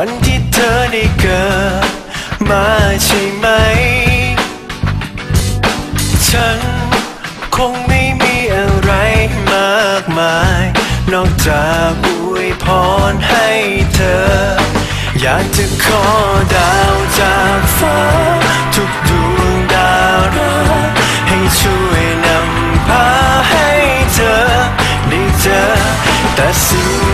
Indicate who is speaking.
Speaker 1: ันที่เธอได้เกิดมาใช่ไหม ฉันคงไม่มีอะไรมากมาย นอกจากอวยพรให้เธอ อยากจะขอดาวจากฟ้า ทุกดวงดาวรักให้ช่วยนำพาให้เธอได้เจอแต่สิ่ง